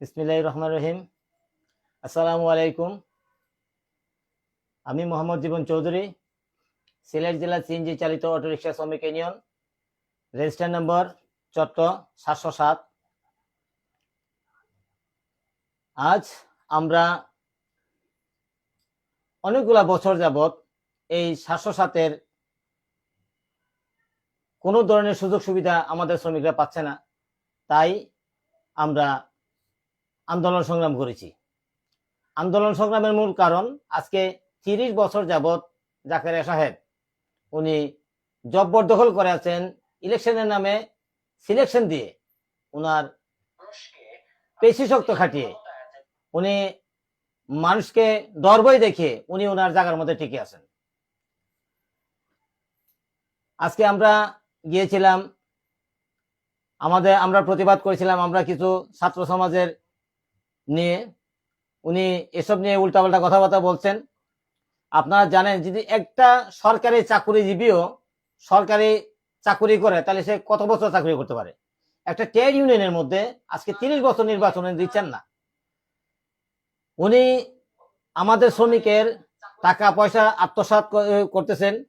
বিসমিল্লাহির রহমান রহিম। আসসালামু আলাইকুম। আমি মোহাম্মদ জীবন চৌধুরী, সিলেট জেলা সিএনজি চালিত অটোরিক্সা শ্রমিক ইউনিয়ন রেজিস্টার নম্বর চট্ট সাতশো সাত। আজ আমরা অনেকগুলা বছর যাবত এই সাতশো সাতের কোনো ধরনের সুযোগ সুবিধা আমাদের শ্রমিকরা পাচ্ছে না। তাই আমরা আন্দোলন সংগ্রাম করেছি। আন্দোলন সংগ্রামের মূল কারণ আজকে তিরিশ বছর যাবৎ জাকারিয়া সাহেব উনি জব্বরদখল করে আছেন ইলেকশনের নামে সিলেকশন দিয়ে উনার পেশি শক্ত খাটিয়ে উনি মানুষকে ডরবই দেখে উনি ওনার জায়গার মধ্যে টিকে আছেন। আজকে আমরা গিয়েছিলাম আমাদের আমরা প্রতিবাদ করেছিলাম আমরা কিছু ছাত্র সমাজের নিয়ে, উনি এসব নিয়ে উল্টাপাল্টা কথাবার্তা বলছেন। আপনারা জানেন, যদি একটা সরকারি চাকুরিজীবীও সরকারি চাকুরি করে, তাহলে সে কত বছর চাকরি করতে পারে? একটা ট্রেড ইউনিয়নের মধ্যে আজকে তিরিশ বছর নির্বাচন দিচ্ছেন না। উনি আমাদের শ্রমিকের টাকা পয়সা আত্মসাৎ ক- করতেছেন।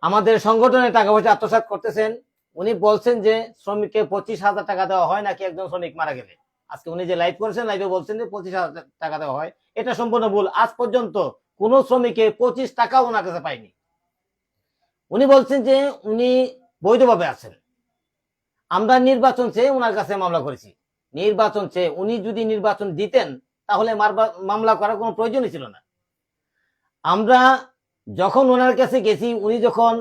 আমাদের সংগঠনের টাকা পয়সা আত্মসাৎ করতেছেন। উনি বলছেন যে, শ্রমিককে পঁচিশ হাজার টাকা দেওয়া হয় নাকি একজন শ্রমিক মারা গেলে? আজকে উনি যে লাইভ করেছেন লাইভে বলছেন যে পঁচিশ হাজার টাকা দেওয়া হয়। এটা সম্পূর্ণ ভুল। আজ পর্যন্ত কোন শ্রমিকে পঁচিশ টাকাও ওনার কাছে পায়নি উনি বলছেন যে উনি বৈধভাবে আছেন। আমরা নির্বাচন চেয়ে ওনার কাছে মামলা করেছি। নির্বাচন চেয়ে উনি যদি নির্বাচন দিতেন, তাহলে মামলা করার কোনো প্রয়োজনই ছিল না। আমরা যখন ওনার কাছে গেছি, উনি যখন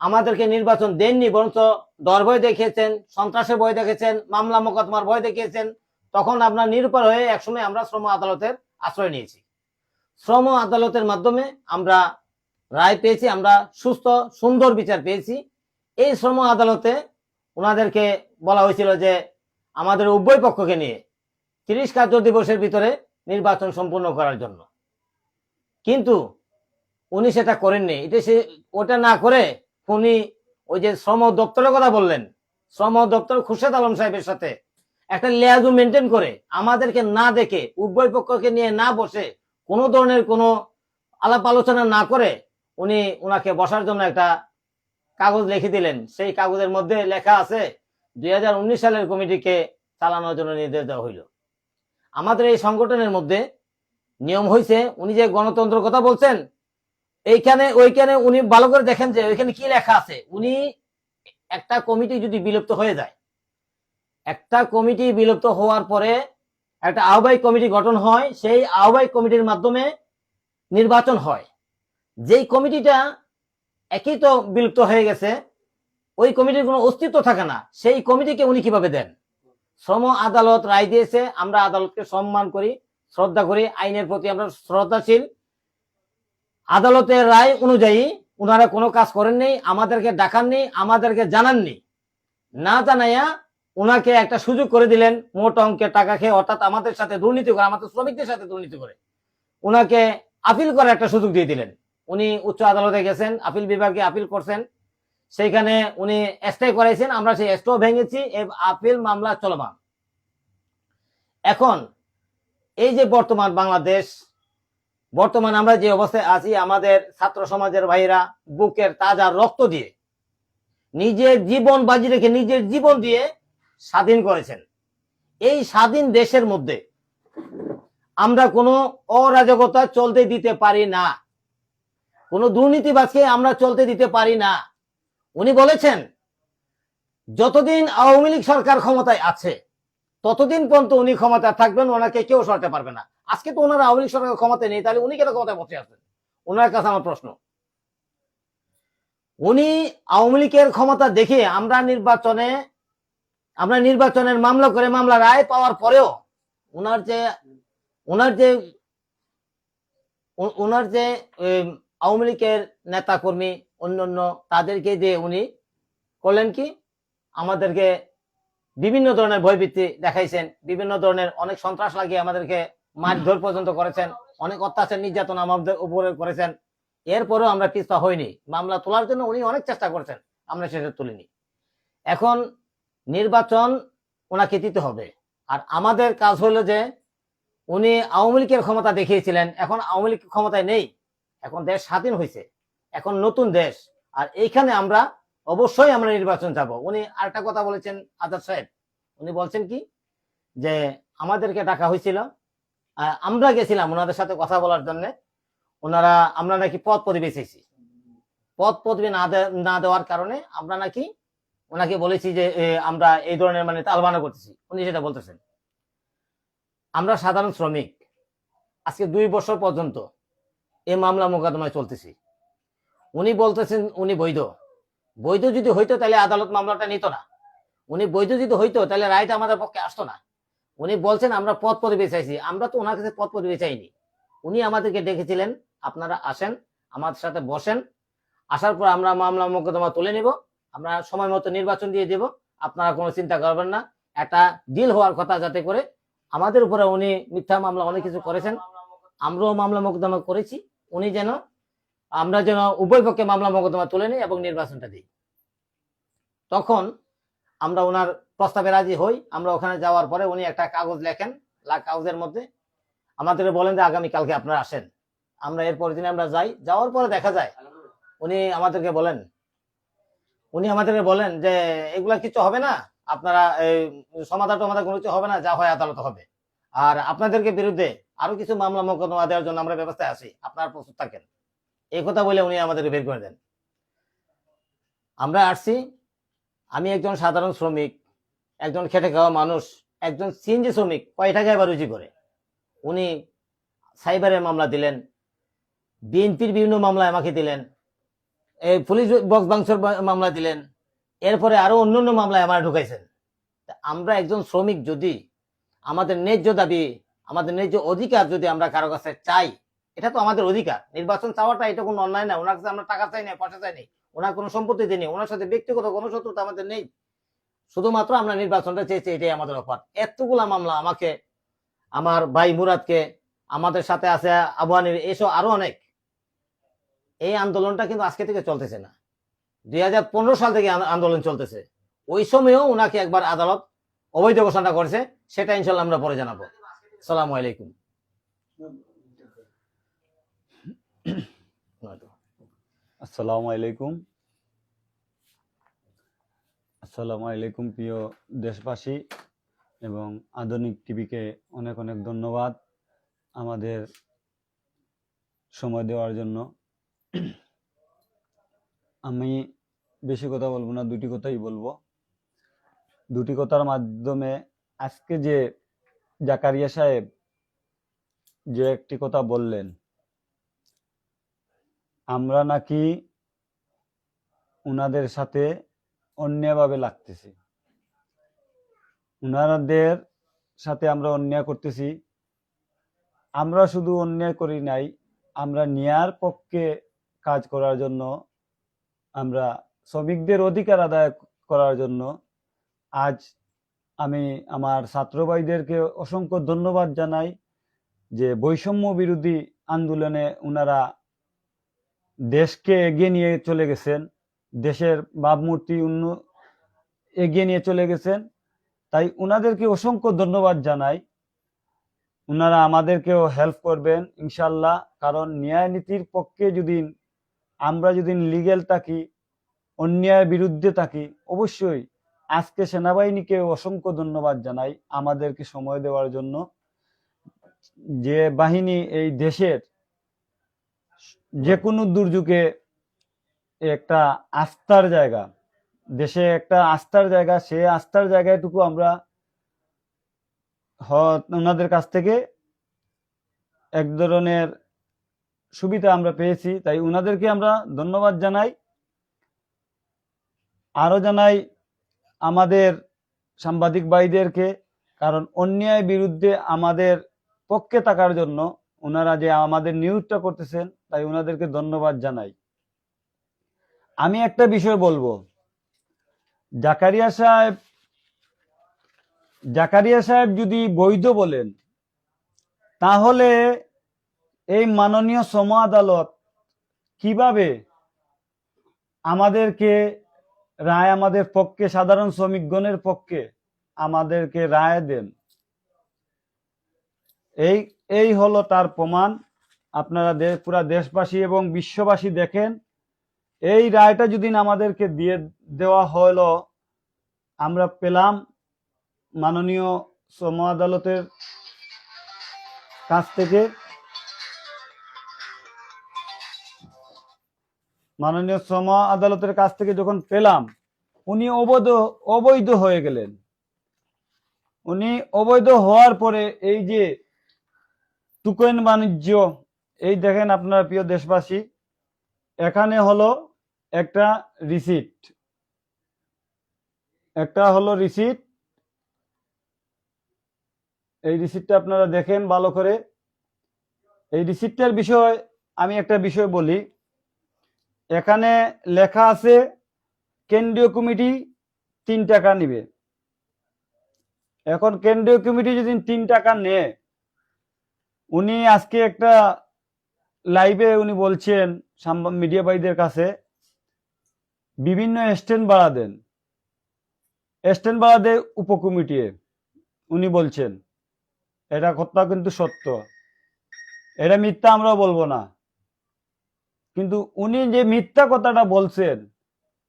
আমাদেরকে নির্বাচন দেননি, বরঞ্চ ডর ভয় দেখিয়েছেন, সন্ত্রাসের ভয় দেখেছেন মামলা মোকদ্দমার ভয় দেখিয়েছেন তখন আপনার নিরুপার হয়ে একসময় আমরা শ্রম আদালতের আশ্রয় নিয়েছি। শ্রম আদালতের মাধ্যমে আমরা রায় পেয়েছি, আমরা সুস্থ, সুন্দর বিচার পেয়েছি। এই শ্রম আদালতে ওনাদেরকে বলা হয়েছিল যে, আমাদের উভয় পক্ষকে নিয়ে তিরিশ কার্য দিবসের ভিতরে নির্বাচন সম্পূর্ণ করার জন্য। কিন্তু উনি সেটা করেননি। এটা সে, ওটা না করে উনি ওই যে শ্রম দপ্তরের কথা বললেন, শ্রম দপ্তর খুরশেদ আলম সাহেবের সাথে একটা লেয়াজু মেনটেন করে আমাদেরকে না দেখে উভয় পক্ষকে নিয়ে না বসে কোনো ধরনের কোনো আলাপ আলোচনা না করে উনি ওনাকে বসার জন্য একটা কাগজ লিখে দিলেন। সেই কাগজের মধ্যে লেখা আছে, দুই হাজার উনিশ সালের কমিটিকে চালানোর জন্য নির্দেশ দেওয়া হইল। আমাদের এই সংগঠনের মধ্যে নিয়ম হয়েছে উনি যে গণতন্ত্র কথা বলছেন, এইখানে, ওইখানে উনি ভালো করে দেখেন যে ওইখানে কি লেখা আছে। উনি একটা কমিটি যদি বিলুপ্ত হয়ে যায় একটা কমিটি বিলুপ্ত হওয়ার পরে একটা আহ্বায়ক কমিটি গঠন হয়, সেই আহ্বায়ক কমিটির মাধ্যমে নির্বাচন হয়। যেই কমিটিটা একই তো বিলুপ্ত হয়ে গেছে, ওই কমিটির কোনো অস্তিত্ব থাকে না। সেই কমিটিকে উনি কীভাবে দেন? শ্রম আদালত রায় দিয়েছে, আমরা আদালতকে সম্মান করি, শ্রদ্ধা করি, আইনের প্রতি আমরা শ্রদ্ধাশীল। আদালতের রায় অনুযায়ী ওনারা কোনো কাজ করেননি, আমাদেরকে ডাকাননি, আমাদেরকে জানাননি। না জানাইয়া ওনাকে একটা সুযোগ করে দিলেন মোট অঙ্কের টাকা খেয়ে, অর্থাৎ আমাদের সাথে দুর্নীতি করে, আমাদের শ্রমিকদের সাথে দুর্নীতি করে। ওনাকে আপিল করার একটা সুযোগ দিয়ে দিলেন। উনি উচ্চ আদালতে গেছেন, আপিল বিভাগে আপিল করছেন। সেইখানে উনি স্টে করাইছেন, আমরা সেই স্টেও ভেঙেছি আপিল মামলা চলমান। এখন, এই যে বর্তমান বাংলাদেশ, বর্তমান আমরা যে অবস্থায় আছি, আমাদের ছাত্র সমাজের ভাইরা বুকের তাজা রক্ত দিয়ে, নিজের জীবন বাজি রেখে, নিজের জীবন দিয়ে স্বাধীন করেছেন। এই স্বাধীন দেশের মধ্যে আমরা কোনো অরাজকতা চলতে দিতে পারি না। কোনো দুর্নীতিবাজকে আমরা চলতে দিতে পারি না। উনি বলেছেন, যতদিন আওয়ামী লীগ সরকার ক্ষমতায় আছে, ততদিন পর্যন্ত উনি ক্ষমতায় থাকবেন, ওনাকে কেউ সরাতে পারবে না। আজকে তো ওনারা আওয়ামী লীগ সরকার ক্ষমতায় নেই, তাহলে উনি কেন ক্ষমতায় বসে আছেন? ওনার কাছে আমার প্রশ্ন। উনি আওয়ামী লীগের ক্ষমতা দেখে আমরা নির্বাচনে আমরা নির্বাচনের মামলা করে মামলা রায় পাওয়ার পরেও ওনার যে ওনার যে ওনার যে আওয়ামী লীগের নেতা কর্মী অন্যান্য তাদেরকে দিয়ে উনি করলেন কি, আমাদেরকে বিভিন্ন ধরনের ভয়ভীতি দেখাইছেন, বিভিন্ন ধরনের অনেক সন্ত্রাস লাগিয়ে আমাদেরকে মারধর পর্যন্ত করেছেন, অনেক অত্যাচার, নির্যাতন আমাদের উপরে করেছেন। এরপরেও আমরা পিস্তা হইনি। মামলা তোলার জন্য উনি অনেক চেষ্টা করেছেন, আমরা সেটা তুলিনি। এখন নির্বাচন ওনাকে দিতে হবে। আর আমাদের কাজ হলো যে, উনি আওয়ামী লীগের ক্ষমতা দেখিয়েছিলেন, এখন আওয়ামী লীগ ক্ষমতায় নেই। এখন দেশ স্বাধীন হয়েছে, এখন নতুন দেশ। আর এইখানে আমরা অবশ্যই আমরা নির্বাচন যাব উনি আরেকটা কথা বলেছেন আজাদ সাহেব। উনি বলছেন কি? যে, আমাদেরকে ডাকা হয়েছিল। আমরা গেছিলাম ওনাদের সাথে কথা বলার জন্য। ওনারা, আমরা নাকি পদ পদবি চেয়েছি পদ পদবি না না দেওয়ার কারণে আমরা নাকি ওনাকে বলেছি যে এ, আমরা এই ধরনের মানে তালবানা করতেছি। উনি সেটা বলতেছেন আমরা সাধারণ শ্রমিক আজকে দুই বছর পর্যন্ত এই মামলা মোকদ্দমায় চলতেছি। উনি বলতেছেন উনি বৈধ। বৈধ যদি হইতো তাহলে আদালত মামলাটা নিত না। উনি বৈধ যদি হইতো তাহলে রায়টা আমাদের পক্ষে আসতো না। উনি বলছেন আমরা পদ পদবি চাইছি। আমরা তো ওনার কাছে পদ পদবি চাইনি। উনি আমাদেরকে ডেকেছিলেন আপনারা আসেন আমাদের সাথে বসেন। আসার পর আমরা মামলা মোকদ্দমা তুলে নিব। আমরা সময় মতো নির্বাচন দিয়ে দেব। আপনারা কোনো চিন্তা করবেন না। একটা ডিল হওয়ার কথা যাতে করে আমাদের উপরে উনি মিথ্যা মামলা অনেক কিছু করেছেন। আমরাও মামলা মোকদ্দমা করেছি। উনি যেন, আমরা যেন উভয় পক্ষে মামলা মোকদ্দমা তুলে নিই এবং নির্বাচনটা দিই। তখন আমরা ওনার প্রস্তাবে রাজি হই। আমরা ওখানে যাওয়ার পরে উনি একটা কাগজ লেখেন কাগজের মধ্যে। আমাদের বলেন যে আগামী কালকে আপনারা আসেন। আমরা এরপর দিনে আমরা যাই। যাওয়ার পরে দেখা যায়। উনি আমাদেরকে বলেন উনি আমাদেরকে বলেন যে, এগুলা কিছু হবে না। আপনারা সমাধান টমাধান কোনো কিছু হবে না। যা হয় আদালত হবে। আর আপনাদেরকে বিরুদ্ধে আরও কিছু মামলা মোকদ্দমা দেওয়ার জন্য আমরা ব্যবস্থায় আছি। আপনারা প্রস্তুত থাকেন। এই কথা বলে উনি আমাদেরকে বের করে দেন। আমরা আসছি। আমি একজন সাধারণ শ্রমিক, একজন খেটে খাওয়া মানুষ, একজন সিএনজি শ্রমিক, কয় টাকায় বা রুজি করে। উনি সাইবারের মামলা দিলেন বিএনপির বিভিন্ন মামলায় আমাকে দিলেন। এই পুলিশ বক্স বাংশর মামলা দিলেন। এরপরে আরও অন্যান্য মামলায় আমার ঢুকাইছেন। আমরা একজন শ্রমিক যদি আমাদের ন্যায্য দাবি, আমাদের ন্যায্য অধিকার যদি আমরা কারও কাছে চাই, এটা তো আমাদের অধিকার। নির্বাচন চাওয়াটা এটা কোনো অন্যায় না। ওনার কাছে আমরা টাকা চাই না পয়সা চাই না ওনার কোনো সম্পত্তি দিই ওনার সাথে ব্যক্তিগত কোনো শত্রুতা আমাদের নেই। শুধুমাত্র আমরা নির্বাচনটা চেয়েছি, এটাই আমাদের অফার এতগুলা মামলা আমাকে, আমার ভাই মুরাদকে, আমাদের সাথে আছে আবহানির এসব আরও অনেক। এই আন্দোলনটা কিন্তু আজকে থেকে চলতেছে না। দুই হাজার পনেরো সাল থেকে আন্দোলন চলতেছে। ওই সময়ও ওনাকে একবার আদালত অবৈধ ঘোষণা করেছে, সেটা ইনশাল্লাহ আমরা পরে জানাব। সালামু আলাইকুম। আসসালামু আলাইকুম। আসসালামু আলাইকুম, প্রিয় দেশবাসী এবং আধুনিক টিভিকে অনেক অনেক ধন্যবাদ আমাদের সময় দেওয়ার জন্য। আমি বেশি কথা বলব না, দুটি কথাই বলব। দুটি কথার মাধ্যমে আজকে যে জাকারিয়া সাহেব যে একটি কথা বললেন, আমরা নাকি উনাদের সাথে অন্যায়ভাবে লাগতেছি। উনাদের সাথে আমরা অন্যায় করতেছি। আমরা শুধু অন্যায় করি নাই, আমরা নেয়ার পক্ষে কাজ করার জন্য, আমরা শ্রমিকদের অধিকার আদায় করার জন্য আজ আমি আমার ছাত্র ভাইদেরকে অসংখ্য ধন্যবাদ জানাই যে বৈষম্য বিরোধী আন্দোলনে ওনারা দেশকে এগিয়ে নিয়ে চলে গেছেন। দেশের ভাবমূর্তি উন্ন, এগিয়ে নিয়ে চলে গেছেন। তাই ওনাদেরকে অসংখ্য ধন্যবাদ জানাই। ওনারা আমাদেরকেও হেল্প করবেন ইনশাল্লাহ, কারণ ন্যায় নীতির পক্ষে যদি আমরা যদি লিগেল থাকি, অন্যায়ের বিরুদ্ধে থাকি, অবশ্যই আজকে সেনাবাহিনীকে অসংখ্য ধন্যবাদ জানাই আমাদেরকে সময় দেওয়ার জন্য। যে বাহিনী এই দেশের যে কোনো দুর্যোগে একটা আস্থার জায়গা, দেশে একটা আস্থার জায়গা, সে আস্থার জায়গাটুকু আমরা ওনাদের কাছ থেকে এক ধরনের সুবিধা আমরা পেয়েছি, তাই ওনাদেরকে আমরা ধন্যবাদ জানাই। আরও জানাই, আমাদের সাংবাদিক ভাইদেরকে, কারণ অন্যায় বিরুদ্ধে আমাদের পক্ষে থাকার জন্য ওনারা যে আমাদের নিউজটা করতেছেন, তাই ওনাদেরকে ধন্যবাদ জানাই। আমি একটা বিষয় বলব। জাকারিয়া সাহেব জাকারিয়া সাহেব যদি বৈধ বলেন, তাহলে এই মাননীয় সম আদালত কীভাবে আমাদেরকে রায় আমাদের পক্ষে, সাধারণ শ্রমিকগণের পক্ষে আমাদেরকে রায় দেন? এই এই হলো তার প্রমাণ। আপনারা পুরা দেশবাসী এবং বিশ্ববাসী দেখেন, এই রায়টা যদি আমাদেরকে দিয়ে দেওয়া হলো, আমরা পেলাম মাননীয় শ্রম আদালতের কাছ থেকে। মাননীয় শ্রম আদালতের কাছ থেকে যখন পেলাম, উনি অবৈধ অবৈধ হয়ে গেলেন। উনি অবৈধ হওয়ার পরে এই যে টুকন বাণিজ্য, এই দেখেন আপনার প্রিয় দেশবাসী, এখানে হলো একটা রিসিট একটা হলো রিসিট এই রিসিটটা আপনারা দেখেন ভালো করে। এই রিসিটটার বিষয় আমি একটা বিষয় বলি। এখানে লেখা আছে, কেন্দ্রীয় কমিটি তিন টাকা নিবে। এখন কেন্দ্রীয় কমিটি যদি তিন টাকা নেয়, উনি আজকে একটা লাইভে উনি বলছেন মিডিয়া ভাইদের কাছে, বিভিন্ন স্ট্যান্ড বাড়া দেন। স্ট্যান্ড বাড়া দেয় উপকমিটি উনি বলছেন। এটা কথা কিন্তু সত্য। এটা মিথ্যা আমরা বলব না। কিন্তু উনি যে মিথ্যা কথাটা বলছেন,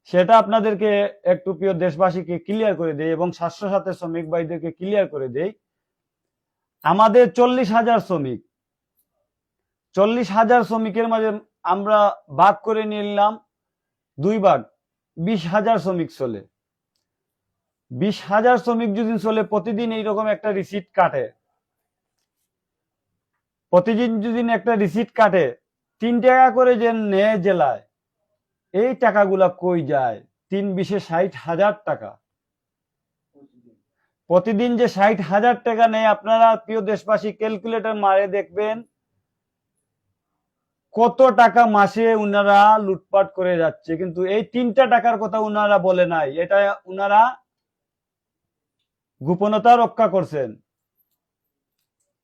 সেটা আপনাদেরকে একটু প্রিয় দেশবাসীকে ক্লিয়ার করে দেয় এবং স্বাস্থ্য সাথে শ্রমিক ভাইদেরকে ক্লিয়ার করে দেয় আমাদের চল্লিশ হাজার শ্রমিক, চল্লিশ হাজার শ্রমিকের মাঝে আমরা ভাগ করে নিলাম দুই ভাগ, বিশ হাজার শ্রমিক চলে। বিশ হাজার শ্রমিক যদি চলে, প্রতিদিন এইরকম একটা রিসিট কাটে। প্রতিদিন যদি একটা রিসিট কাটে তিন টাকা করে যে নেয় জেলায়, এই টাকাগুলা কই যায়? তিন বিশে ষাট হাজার টাকা। প্রতিদিন যে ষাট হাজার টাকা নেয়, আপনারা প্রিয় দেশবাসী, ক্যালকুলেটর মারে দেখবেন কত টাকা মাসে উনারা লুটপাট করে যাচ্ছে। কিন্তু এই তিনটা টাকার কথা উনারা বলে নাই। এটা উনারা গোপনতা রক্ষা করছেন।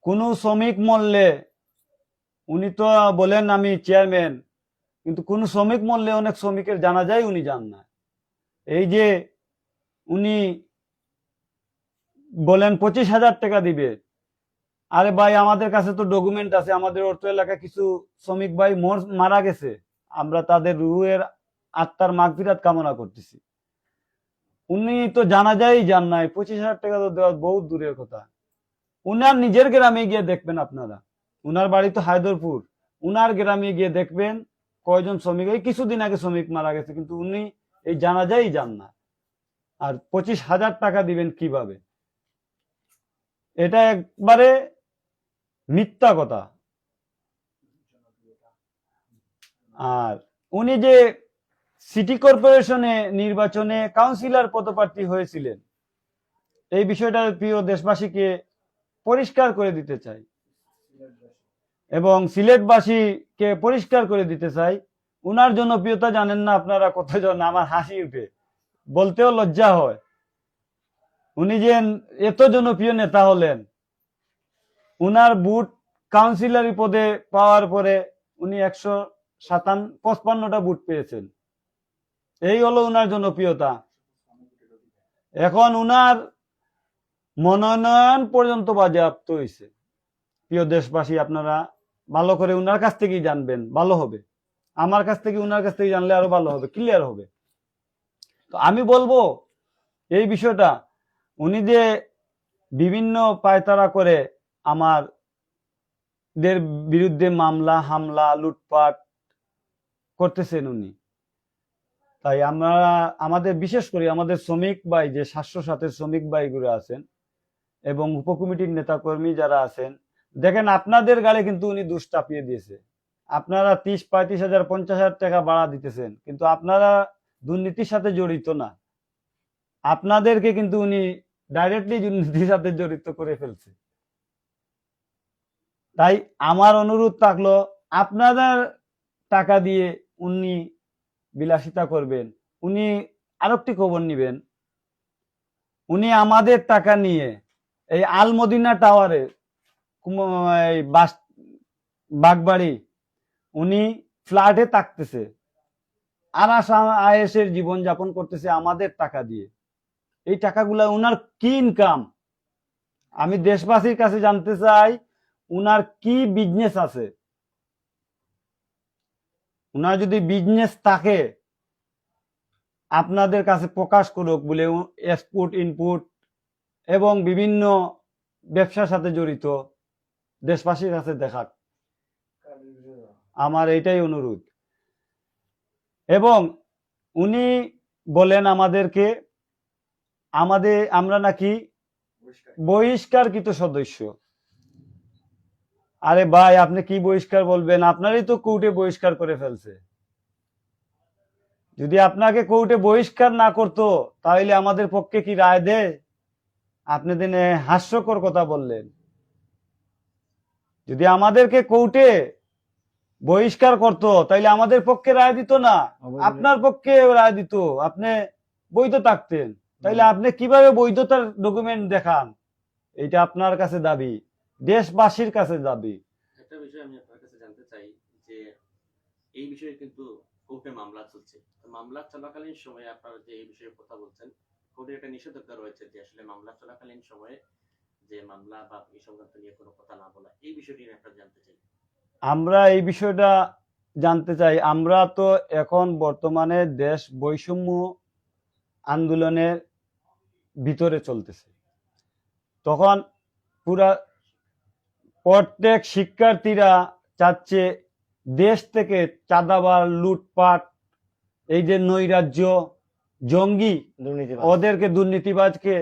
কোন শ্রমিক মরলে উনি তো বলেন আমি চেয়ারম্যান কিন্তু কোন শ্রমিক মরলে অনেক শ্রমিকের জানা যায় উনি জান না। এই যে উনি বলেন পঁচিশ হাজার টাকা দিবে। আরে ভাই, আমাদের কাছে তো ডকুমেন্ট আছে, আমাদের অর্থ এলাকায় কিছু শ্রমিক ভাই মর- গেছে। আমরা তাদের রুহের আত্মার মাগফিরাত কামনা করতেছি। উনি তো জানা যায় জান নাই, পঁচিশ হাজার টাকা তো দেওয়া বহুত দূরের কথা। উনার নিজের গ্রামে গিয়ে দেখবেন আপনারা। উনার বাড়ি তো হায়দরপুর। উনার গ্রামে গিয়ে দেখবেন কয়জন শ্রমিক, এই কিছুদিন আগে শ্রমিক মারা গেছে, কিন্তু উনি এই জানা যায় জান না। আর পঁচিশ হাজার টাকা দিবেন কীভাবে? এটা একবারে মিথ্যা কথা। আর উনি যে সিটি কর্পোরেশনে নির্বাচনে কাউন্সিলর পদপ্রার্থী হয়েছিলেন, এই বিষয়টা প্রিয় দেশবাসীকে পরিষ্কার করে দিতে চাই। এবং সিলেটবাসীকে পরিষ্কার করে দিতে চাই। উনার জনপ্রিয়তা জানেন না আপনারা কতজন, আমার হাসি উঠে। বলতেও লজ্জা হয়। উনি যে এত জনপ্রিয় নেতা হলেন, উনার বুট কাউন্সিলরি পদে পাওয়ার পরে উনি একশো সাতান, পঁচপান্নটা বুট পেয়েছেন। এই হলো উনার জনপ্রিয়তা। এখন উনার মনোনয়ন পর্যন্ত বাজেয়াপ্ত হয়েছে প্রিয় দেশবাসী, আপনারা ভালো করে উনার কাছ থেকেই জানবেন, ভালো হবে। আমার কাছ থেকে উনার কাছ থেকে জানলে আরও ভালো হবে ক্লিয়ার হবে। তো আমি বলব, এই বিষয়টা, উনি যে বিভিন্ন পায়তারা করে আমার দের বিরুদ্ধে মামলা, হামলা, লুটপাট করতেছেন উনি। তাই আমরা, আমাদের, বিশেষ করে আমাদের শ্রমিক ভাই, যে সাতশো সাথে শ্রমিক ভাইগুলো আছেন এবং উপকমিটির নেতাকর্মী যারা আছেন দেখেন, আপনাদের গালে কিন্তু উনি দুষ চাপিয়ে দিয়েছে। আপনারা তিরিশ, পঁয়ত্রিশ হাজার, পঞ্চাশ হাজার টাকা বাড়া দিতেছেন, কিন্তু আপনারা দুর্নীতির সাথে জড়িত না। আপনাদেরকে কিন্তু উনি ডাইরেক্টলি দুর্নীতির সাথে জড়িত করে ফেলছে। তাই আমার অনুরোধ থাকল, আপনাদের টাকা দিয়ে উনি বিলাসিতা করবেন, উনি আরেকটি খবর নিবেন। উনি আমাদের টাকা নিয়ে এই আলমদিনা টাওয়ারে বাগবাড়ি, উনি ফ্ল্যাটে থাকতেছে। আরাস আয়েসের জীবন যাপন করতেছে আমাদের টাকা দিয়ে। এই টাকাগুলা উনার কি ইনকাম আমি দেশবাসীর কাছে জানতে চাই, উনার কি বিজনেস আছে? উনার যদি বিজনেস থাকে, আপনাদের কাছে প্রকাশ করুক, বলে এক্সপোর্ট ইনপুট এবং বিভিন্ন ব্যবসার সাথে জড়িত। দেশবাসীর কাছে দেখাক আমার এইটাই অনুরোধ। এবং উনি বলেন আমাদেরকে, আমাদের, আমরা নাকি বহিষ্কারকৃত সদস্য। আরে ভাই, আপনি কি বহিষ্কার বলবেন? আপনারই তো কোর্টে বহিষ্কার করে ফেলছে। যদি আপনাকে কোর্টে বহিষ্কার না করতো, তাহলে আমাদের পক্ষে কি রায় দেয়? আপনি দিনে হাস্যকর কথা বললেন। যদি আমাদেরকে কোর্টে বহিষ্কার করতো তাহলে আমাদের পক্ষে রায় দিত না। আপনার পক্ষে রায় দিত। আপনি বৈধ থাকতেন। তাইলে আপনি কীভাবে বৈধতার ডকুমেন্ট দেখান? এটা আপনার কাছে দাবি। দেশবাসীর কাছে দাবি। একটা বিষয় আমি আপনার কাছে জানতে চাই যে এই বিষয়ে কিন্তু কোর্টে মামলা চলছে। মামলা চলাকালীন সময়ে আপনারা যে এই বিষয়ে কথা বলছেন কোর্টে একটা নিষেধাজ্ঞা রয়েছে যে আসলে মামলা চলাকালীন সময়ে যে মামলা বা এই সংক্রান্ত নিয়ে কোনো কথা না বলা এই বিষয়টি নিয়ে আপনারা জানতে চাই? আমরা এই বিষয়টা জানতে চাই। আমরা তো এখন বর্তমানে দেশ বৈষম্য আন্দোলনের ভিতরে চলতেছে। তখন পুরা প্রত্যেক শিক্ষার্থীরা চাচ্ছে দেশ থেকে চাঁদাবাজ লুটপাট এই যে নৈরাজ্য জঙ্গি ওদেরকে দুর্নীতিবাজকে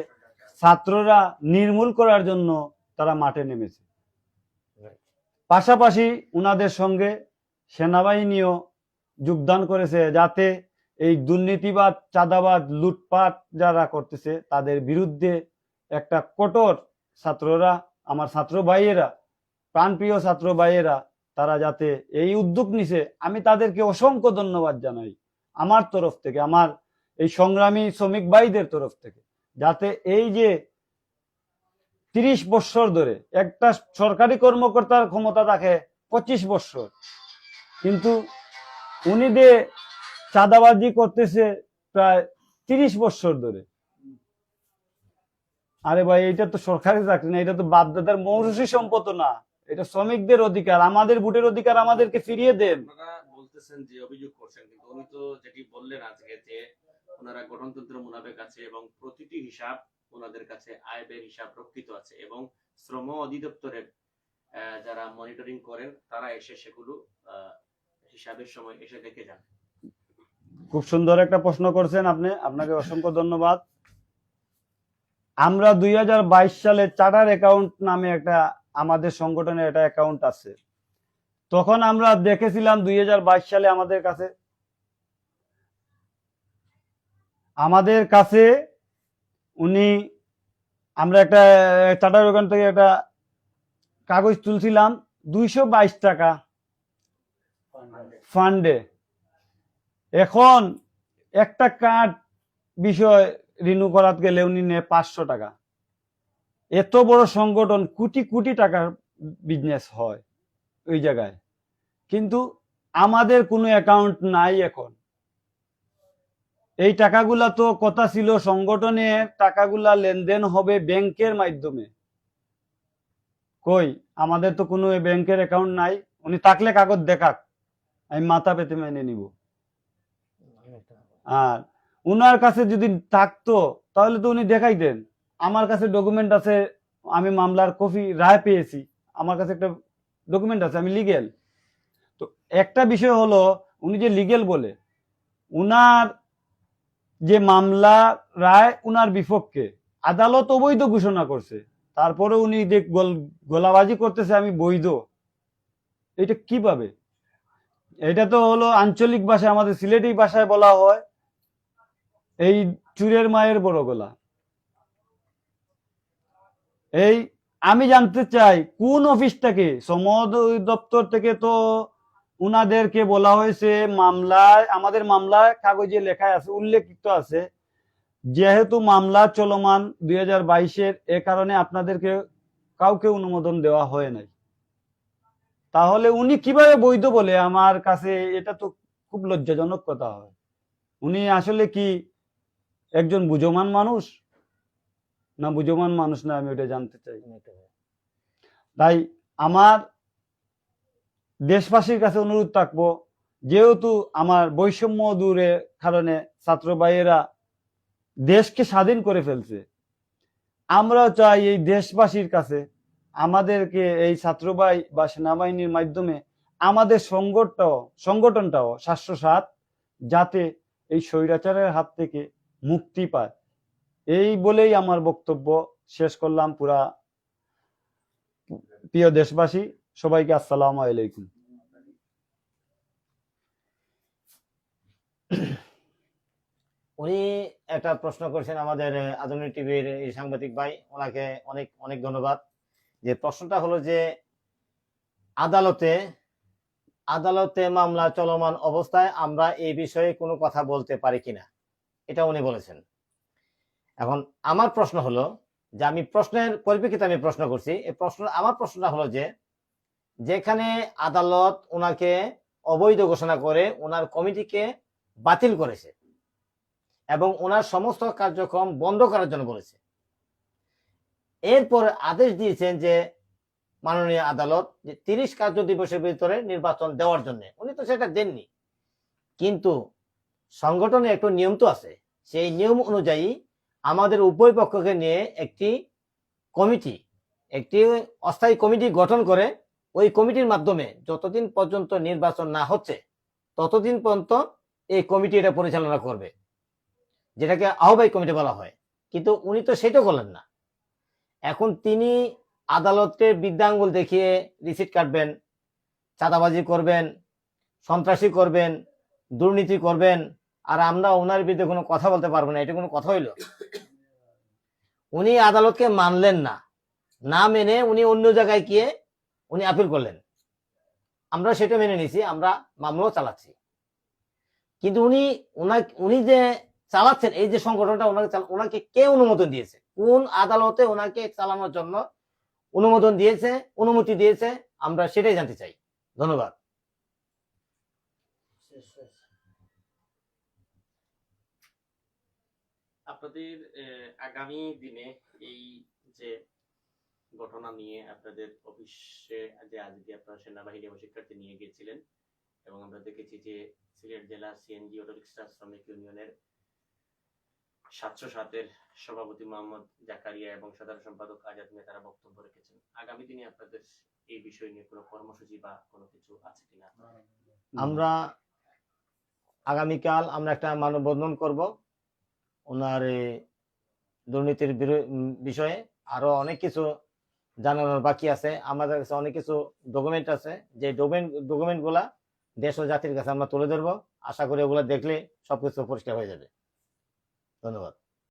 ছাত্ররা নির্মূল করার জন্য তারা মাঠে নেমেছে। পাশাপাশি উনাদের সঙ্গে সেনাবাহিনীও যোগদান করেছে যাতে এই দুর্নীতিবাদ, চাঁদাবাদ, লুটপাট যারা করতেছে তাদের বিরুদ্ধে একটা কঠোর ছাত্ররা, আমার ছাত্র ভাইয়েরা, প্রাণপ্রিয় ছাত্র ভাইয়েরা, তারা যাতে এই উদ্যোগ নিছে। আমি তাদেরকে অসংখ্য ধন্যবাদ জানাই আমার তরফ থেকে, আমার এই সংগ্রামী শ্রমিক ভাইদের তরফ থেকে। যাতে এই যে তিরিশ বৎসর ধরে একটা সরকারি কর্মকর্তার ক্ষমতা থাকে পঁচিশ বৎসর কিন্তু উনি যে চাঁদাবাজি করতেছে প্রায় তিরিশ বৎসর ধরে। আরে ভাই এটা তো সরকারি চাকরি না, এটা তো বাধ্যতার মৌরসী সম্পদ না। এটা শ্রমিকদের অধিকার, আমাদের ভোটের অধিকার আমাদেরকে ফিরিয়ে দেন। বলতেছেন যে অভিযোগ করছেন, কিন্তু উনি তো যেটি বললেন আজকে যে ওনারা গঠনতন্ত্র মোনাবেক আছে এবং প্রতিটি হিসাব ওনাদের কাছে আয় ব্যয় হিসাব রক্ষিত আছে এবং শ্রম অধিদপ্তরের যারা মনিটরিং করেন, তারা এসে সেগুলো হিসাবের সময় এসে দেখে যান। খুব সুন্দর একটা প্রশ্ন করছেন আপনি। আপনাকে অসংখ্য ধন্যবাদ। আমরা দুই হাজার বাইশ সালে চার্টার অ্যাকাউন্ট নামে একটা আমাদের সংগঠনের একটা অ্যাকাউন্ট আছে। তখন আমরা দেখেছিলাম দুই হাজার বাইশ সালে আমাদের কাছে আমাদের কাছে উনি, আমরা একটা চার্টার অ্যাকাউন্ট থেকে একটা কাগজ তুলছিলাম, দুইশো বাইশ টাকা ফান্ডে। এখন একটা কার্ড বিষয় রিনিউ করাতে গেলে উনি নেয় পাঁচশো টাকা। এত বড় সংগঠন, কোটি কোটি টাকার বিজনেস হয় ওই জায়গায়। কিন্তু আমাদের কোনো অ্যাকাউন্ট নাই এখন। এই টাকাগুলা তো কথা ছিল সংগঠনের টাকাগুলা লেনদেন হবে ব্যাংকের মাধ্যমে। কই, আমাদের তো কোনো ব্যাংকের অ্যাকাউন্ট নাই। উনি থাকলে কাগজ দেখাক, আমি মাথা পেতে মেনে নিব। আর উনার কাছে যদি থাকতো, তাহলে তো উনি দেখাইতেন। আমার কাছে ডকুমেন্ট আছে, আমি মামলার কপি, রায় পেয়েছি। আমার কাছে একটা ডকুমেন্ট আছে, আমি লিগেল তো একটা বিষয় হলো, উনি যে লিগেল বলে, উনার যে মামলা রায় উনার বিপক্ষে। আদালত অবৈধ ঘোষণা করছে। তারপরে উনি যে গোল- গোলাবাজি করতেছে, আমি বৈধ। এটা কীভাবে? এটা তো হলো আঞ্চলিক ভাষায়, আমাদের সিলেটি ভাষায় বলা হয়, এই চুরের মায়ের বড় গলা। এই, আমি জানতে চাই, কোন অফিসটাকে সমদ দপ্তর থেকে তো উনাদেরকে বলা হয়েছে মামলায় আমাদের মামলা কাগজে লেখা আছে উল্লেখিত আছে। যেহেতু মামলা চলমান দুই হাজার বাইশের এ কারণে আপনাদেরকে কাউকে অনুমোদন দেওয়া হয় নাই। তাহলে উনি কীভাবে বৈধ বলে? আমার কাছে এটা তো খুব লজ্জাজনক কথা হয়। উনি আসলে কি একজন বুঝমান মানুষ? না বুঝমান মানুষ না আমি ওটা জানতে চাই। তাই আমার দেশবাসীর কাছে অনুরোধ থাকব, যেহেতু আমার বৈষম্য দূরের কারণে ছাত্র ভাইয়েরা দেশকে স্বাধীন করে ফেলছে, আমরাও চাই এই দেশবাসীর কাছে আমাদেরকে এই ছাত্র ভাই বা সেনাবাহিনীর মাধ্যমে আমাদের সংগঠনটাও সংগঠনটাও স্বাস্থ্যসাত যাতে এই স্বৈরাচারের হাত থেকে মুক্তি পায়। এই বলেই আমার বক্তব্য শেষ করলাম পুরা প্রিয় দেশবাসী। সবাইকে আসসালামু আলাইকুম। উনি একটা প্রশ্ন করেছেন আমাদের আধুনিক টিভির সাংবাদিক ভাই। ওনাকে অনেক অনেক ধন্যবাদ। যে প্রশ্নটা হলো যে, আদালতে আদালতে মামলা চলমান অবস্থায় আমরা এই বিষয়ে কোনো কথা বলতে পারি কিনা? এটা উনি বলেছেন। এখন আমার প্রশ্ন হলো যে, আমি প্রশ্নের পরিপ্রেক্ষিতে আমি প্রশ্ন করছি, এই প্রশ্ন, আমার প্রশ্নটা হলো যে যেখানে আদালত ওনাকে অবৈধ ঘোষণা করে ওনার কমিটিকে বাতিল করেছে এবং ওনার সমস্ত কার্যক্রম বন্ধ করার জন্য বলেছে। এরপর আদেশ দিয়েছেন যে মাননীয় আদালত যে তিরিশ কার্য দিবসের ভিতরে নির্বাচন দেওয়ার জন্য। উনি তো সেটা দেননি। কিন্তু সংগঠনে একটু নিয়ম তো আছে। সেই নিয়ম অনুযায়ী আমাদের উভয় পক্ষকে নিয়ে একটি কমিটি, একটি অস্থায়ী কমিটি গঠন করে ওই কমিটির মাধ্যমে যতদিন পর্যন্ত নির্বাচন না হচ্ছে, ততদিন পর্যন্ত এই কমিটি এটা পরিচালনা করবে, যেটাকে আহ্বায়ক কমিটি বলা হয়। কিন্তু উনি তো সেটা করলেন না। এখন তিনি আদালতকে বৃদ্ধাঙ্গুল দেখিয়ে রিসিট কাটবেন, চাঁদাবাজি করবেন, সন্ত্রাসী করবেন, দুর্নীতি করবেন, আর আমরা ওনার বিরুদ্ধে কোনো কথা বলতে পারব না, এটা কোনো কথা হইল? উনি আদালতকে মানলেন না। না মেনে উনি অন্য জায়গায় গিয়ে উনি আপিল করলেন। আমরা সেটা মেনে নিছি আমরা মামলাও চালাচ্ছি। কিন্তু উনি ওনাকে উনি যে চালাচ্ছেন, এই যে সংগঠনটা ওনাকে ওনাকে কে অনুমোদন দিয়েছে? কোন আদালতে ওনাকে চালানোর জন্য অনুমোদন দিয়েছে, অনুমতি দিয়েছে, আমরা সেটাই জানতে চাই। ধন্যবাদ। আপনাদের আগামী দিনে এই যে ঘটনা নিয়ে আপনাদের অফিসে যে আজকে আপনারা সেনাবাহিনী এবং শিক্ষার্থী নিয়ে গিয়েছিলেন, এবং আমরা দেখেছি যে সিলেট জেলা সিএনজি অটো রিক্সা শ্রমিক ইউনিয়নের সাতশো সাতের সভাপতি মোহাম্মদ জাকারিয়া এবং সাধারণ সম্পাদক আজাদ মিয়া তারা বক্তব্য রেখেছেন। আগামী দিনে আপনাদের এই বিষয় নিয়ে কোনো কর্মসূচি বা কোনো কিছু আছে কিনা? আমরা আগামীকাল আমরা একটা মানববন্ধন করব। ওনার দুর্নীতির বিষয়ে আরও অনেক কিছু জানানোর বাকি আছে। আমাদের কাছে অনেক কিছু ডকুমেন্ট আছে। যে ডকুমেন্ট ডকুমেন্টগুলো দেশ ও জাতির কাছে আমরা তুলে ধরবো। আশা করি ওগুলো দেখলে সবকিছু পরিষ্কার হয়ে যাবে। ধন্যবাদ।